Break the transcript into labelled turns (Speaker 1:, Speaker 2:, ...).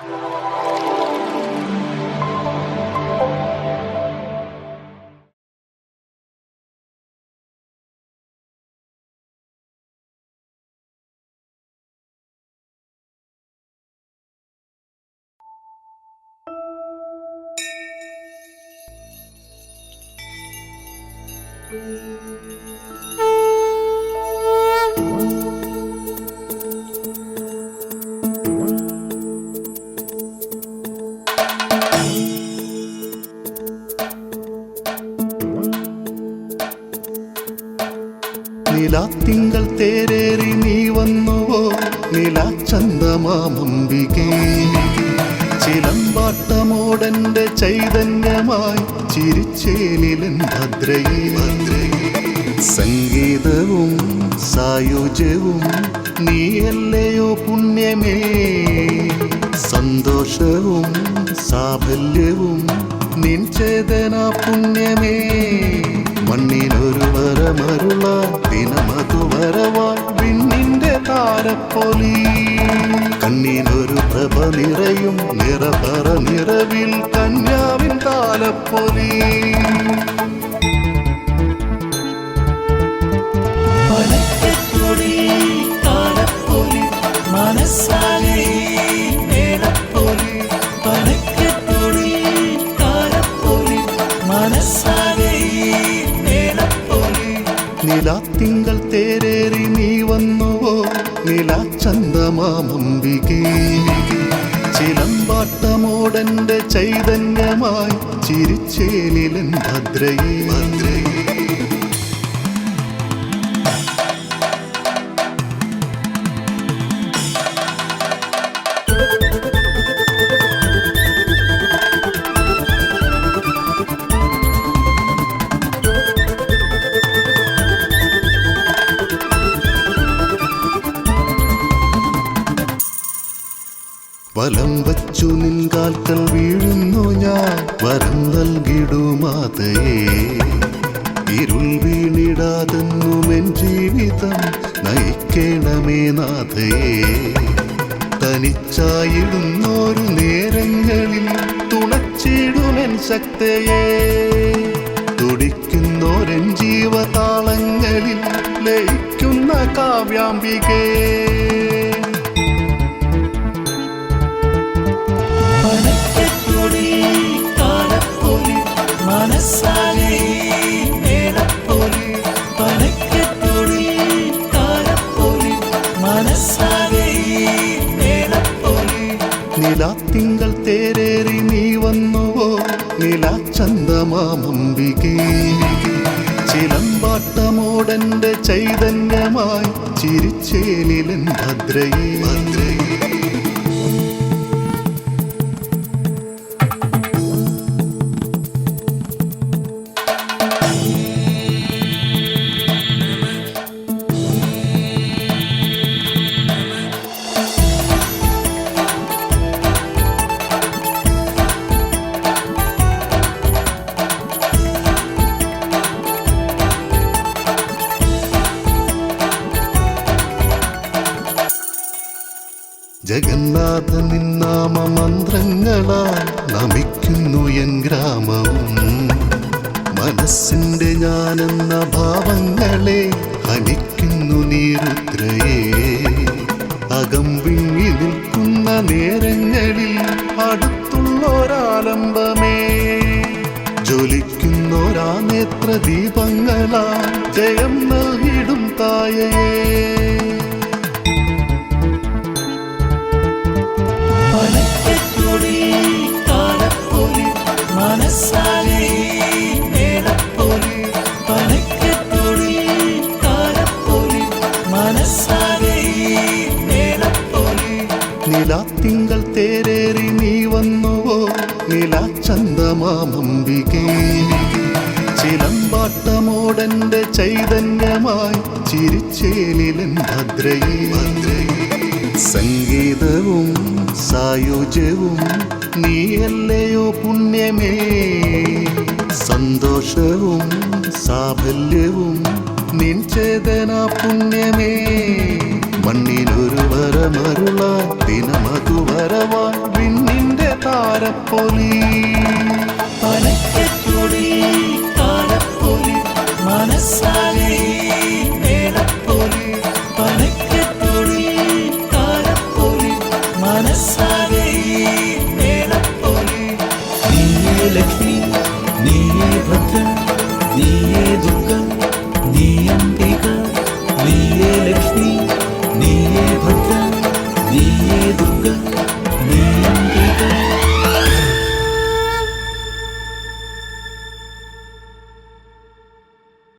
Speaker 1: നിലാത്തിങ്കൾ തേരേറി നീ വന്നുവോ? നിലാചന്തമാമമ്പികേ ചിലമ്പാട്ടമോടന്റെ ചൈതന്യമായി ചിരിച്ചേലിലൻ ഭദ്രയേ. സംഗീതവും സായുജ്യവും നീയല്ലയോ പുണ്യമേ. സന്തോഷവും സാഫല്യവും നിൻ ചേതന പുണ്യമേ. മണ്ണിനൊരു വരമരുള ദിനമതു വരവാൻ വിണ്ണിന്റെ താരപ്പൊലി. കണ്ണിനൊരു പ്രഭ നിറയും നിറപറ നിറവിൽ കന്യാവിൻ താലപ്പൊലി.
Speaker 2: മനസ്സാലേ മേളപ്പൊലി. പനക്കത്തൊടി താലപ്പൊലി മനസ്സാകെ മേളപ്പൊലി
Speaker 1: നിലാത്തിങ്കൾ തേരേറി നീ വന്നുവോ? നിലാചന്തമാമമ്പികേ ചിലമ്പാട്ടമോടന്റെ ചൈതന്യമായി ചിരിച്ചേലിലൻ ഭദ്രയേ ഭദ്രയേ. വലം വച്ചു നിൻകാൽക്കൽ വീഴുന്നു ഞാൻ. വരം നൽകിടുമാതയേ ഇരുൾ വീണിടാതെന്നു എൻ ജീവിതം നയിക്കണമേ നാഥയേ. തനിച്ചായിടുന്നോരു നേരങ്ങളിൽ തുണച്ചിടുമെൻ ശക്തയെ. തുടിക്കുന്നോരൻ ജീവതാളങ്ങളിൽ ലയിക്കുന്ന കാവ്യാംബികേ. നിലാത്തിങ്കൾ തേരേറി നീ വന്നുവോ? നിലാചന്തമാമമ്പികേ ചിലമ്പാട്ടമോടന്റെ ചൈതന്യമായി ചിരിച്ചേലിലും ഭദ്രയേ ഭദ്രയേ. ജഗന്നാഥ നിന്നാമ മന്ത്രങ്ങളാൽ നമിക്കുന്നു എൻ ഗ്രാമവും. മനസ്സിന്റെ ഞാനെന്ന ഭാവങ്ങളെ ഹനിക്കുന്നു നീരുദ്രയേ. അകം വിങ്ങി നിൽക്കുന്ന നേരങ്ങളിൽ അടുത്തുള്ളൊരാലംബമേ. ജ്വലിക്കുന്നൊരാ നേത്ര ദീപങ്ങളാ ജയം നൽകിടും തായയേ നിലാത്തിങ്കൾ തേരേറി നീ വന്നുവോ? നിലാചന്തമാമമ്പികേ ചിലമ്പാട്ടമോടന്റെ ചൈതന്യമായി ചിരിച്ചേലിലൻ ഭദ്രയേ. സംഗീതവും സായുജ്യവും നീയല്ലയോ പുണ്യമേ. സന്തോഷവും സാഫല്യവും നിൻ ചേതന പുണ്യമേ. മണ്ണിനൊരു വരമരുള ദിനമതു വരവാൻ വിണ്ണിന്റെ താരപ്പൊലി. നീയേ ലക്ഷ്മി